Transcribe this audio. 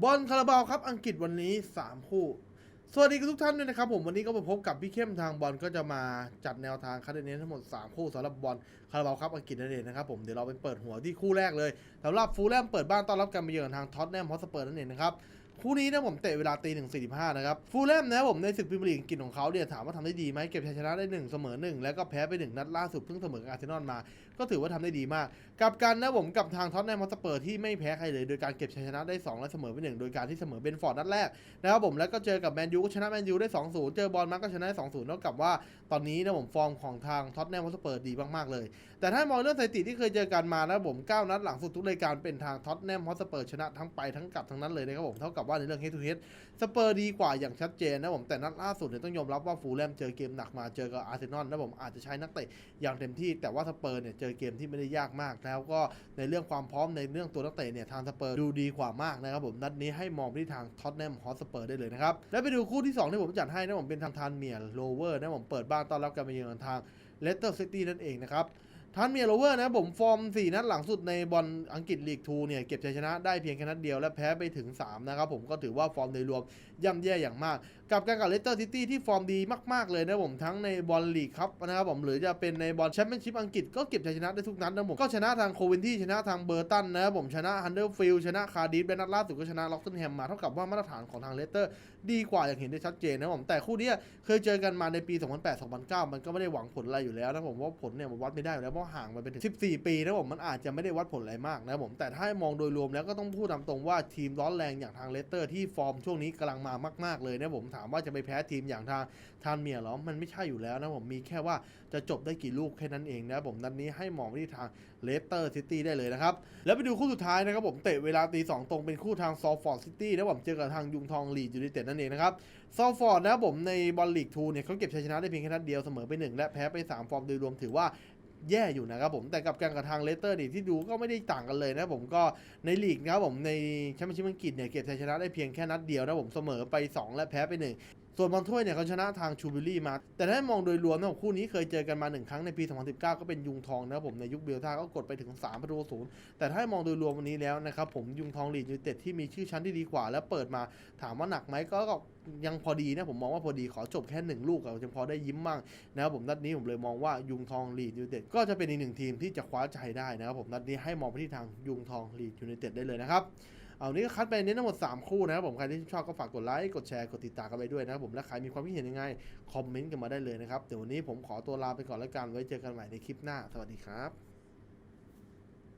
บอลคาราบาวครับอังกฤษวันนี้ 3 คู่ สวัสดีทุกท่านด้วยนะครับผมวันนี้ก็มาพบกับพี่เข้มทางบอลก็จะมาจัดแนวทางคัดเน้นทั้งหมด 3 คู่สำหรับบอลคาราบาวครับอังกฤษนั่นเองนะครับผมเดี๋ยวเราไปเปิดหัวที่คู่แรกเลยสำหรับฟูลแลมเปิดบ้านต้อนรับการมาเยือนทางท็อตแนมฮอสเปอร์นั่นเองนะครับ คู่นี้นะผมเตะเวลาตีหนึ่งสี่สิบห้านะครับฟูลแลมนะผมในศึกพรีเมียร์ลีกอังกฤษของเขาเนี่ยถามว่าทำได้ดีไหมเก็บชัยชนะได้หนึ่งเสมอหนึ่งแล้วก็แพ้ไปหนึ่งนัดล่าสุดเพิ่งเสมอกับอาร์เซนอลมา ก็ถือว่าทำได้ดีมาก กับการนะผมกับทางท็อตแนมฮอสเปอร์ที่ไม่แพ้ใครเลยโดยการเก็บชัยชนะได้2และเสมอไปหนึ่งโดยการที่เสมอเบนฟอร์ดนัดแรกนะครับผมแล้วก็เจอกับแมนยูก็ชนะแมนยูได้2-0เจอบอลมาก็ชนะได้2-0เท่ากับว่าตอนนี้นะผมฟอร์มของทางท็อตแนมฮอสเปอร์ดีมากๆเลย แต่ถ้ามองเรื่องสถิติที่เคยเจอกันมานะผม9นัดหลังสุดทุกรายการเป็นทางท็อตแนมฮอสเปอร์ชนะทั้งไปทั้งกลับทั้งนั้นเลยนะครับผมเท่ากับว่าในเรื่องเฮดทูเฮดสเปอร์ดีกว่าอย่างชัดเจนนะผมแต่นัดล่าสุดเนี่ยต้องยอมรับว่าฟูลแลมเจอเกมหนักมาเจอกับอาร์เซนอลนะผมอาจจะใช้นักเตะอย่างเต็มที่ แต่ว่าสเปอร์เนี่ยเจอเกมที่ไม่ได้ยากมาก แล้วก็ในเรื่องความพร้อมในเรื่องตัวนักเตะเนี่ยทางสเปอร์ดูดีกว่ามากนะครับผมนัดนี้ให้มองไปที่ทางท็อตแนมฮอสเปอร์ได้เลยนะครับแล้วไปดูคู่ที่สองที่ผมจัดให้นะผมเป็นทางทานเมียโลเวอร์นะผมเปิดบ้านต้อนรับการมาเยือนทางเลสเตอร์ซิตี้นั่นเองนะครับ ทันเมียโรเวอร์นะผมฟอร์ม 4 นัดหลังสุดในบอลอังกฤษลีก2เนี่ยเก็บชัยชนะได้เพียงแค่นัดเดียวและแพ้ไปถึง 3 นะครับผมก็ถือว่าฟอร์มโดยรวมย่ำแย่อย่างมาก กับการกับเลสเตอร์ซิตี้ที่ฟอร์มดีมาก ๆ เลยนะผมทั้งในบอลลีกครับนะครับผมหรือจะเป็นในบอลแชมเปี้ยนชิพอังกฤษก็เก็บชัยชนะได้ทุกนัดนะผมก็ชนะทางโควินที่ชนะทางเบอร์ตันนะผมชนะฮันเดอร์ฟิลด์ชนะคาร์ดิฟและนัดล่าสุดก็ชนะล็อกตันแฮมมาเท่ากับว่ามาตรฐานของทางเลสเตอร์ดีกว่าอย่างเห็นได้ชัดเจนนะผมแต่คู่นี้เคยเจอกันมาในปี 2008-2009 มันก็ไม่ได้หวังผลอะไรอยู่แล้วนะผมว่าผลเนี่ยมันวัดไม่ได้อยู่แล้วาห่างมาเป็นถึง 14 ปีนะผมมันอาจจะไม่ได้วัดผลอะไรมากนะผมแต่ถ้าให้มองโดยรวมแล้วก็ต้องพูดตามตรงว่าทีมร้อนแรงอย่างทางเลสเตอร์ที่ฟอร์มช่วงนี้กำลังมามาก ๆเลยนะผมถามว่าจะไปแพ้ทีมอย่างทางทานเมียหรอมันไม่ใช่อยู่แล้วนะผมมีแค่ว่าจะจบได้กี่ลูกแค่นั้นเองนะผมนัดนนี้ให้มองไปที่ทางเลสเตอร์ซิตี้ได้เลยนะครับแล้วไปดูคู่สุดท้ายนะครับผมเตะเวลาตีสองตรงเป็นคู่ทางซอฟฟอร์ดซิตี้นะผมเจอกับทางยุงทองลีดยูไนเต็ดนั่นเองนะครับซอลฟอร์ดนะผมในบอลลีก2เนี่ยเขาเก็บชัยชนะได้เพียงแค่นัดเดียวเสมอไป1และแพ้ไป 3 ฟอร์มโดยรวมถือว่า แย่อยู่นะครับผมแต่กับการกระทางเลสเตอร์นี่ที่ดูก็ไม่ได้ต่างกันเลยนะผมก็ในลีกนะครับผมในแชมเปี้ยนชิพอังกฤษเนี่ยเก็บชัยชนะได้เพียงแค่นัดเดียวนะผมเสมอไป 2 และแพ้ไป1 ส่วนบอลถ้วยเนี่ยเขาชนะทางชูบิลลี่มา แต่ถ้ามองโดยรวมนะผมคู่นี้เคยเจอกันมาหนึ่งครั้งในปี 2019 ก็เป็นยุงทองนะครับผมในยุคเบลท่าก็กดไปถึง 3 ประตูศูนย์แต่ถ้ามองโดยรวมวันนี้แล้วนะครับผมยุงทองลีดยูเต็ดที่มีชื่อชั้นที่ดีกว่า และเปิดมาถามว่าหนักไหมก็ยังพอดีนะผมมองว่าพอดีขอจบแค่หนึ่งลูกอะยังพอได้ยิ้มบ้างนะครับผมนัดนี้ผมเลยมองว่ายุงทองลีดยูเต็ดก็จะเป็นอีกหนึ่งทีมที่จะคว้าใจได้นะครับผมนัดนี้ให้มองไปที่ทางยุงทองลีดยูเต็ดได้เลยนะครับ เอานี้คัดไปเน้นทั้งหมด 3 คู่นะครับผมใครที่ชอบก็ฝากกดไลค์กดแชร์กดติดตามกันไปด้วยนะครับผมและใครมีความคิดเห็นยังไงคอมเมนต์กันมาได้เลยนะครับเดี๋ยววันนี้ผมขอตัวลาไปก่อนแล้วกันไว้เจอกันใหม่ในคลิปหน้า สวัสดีครับ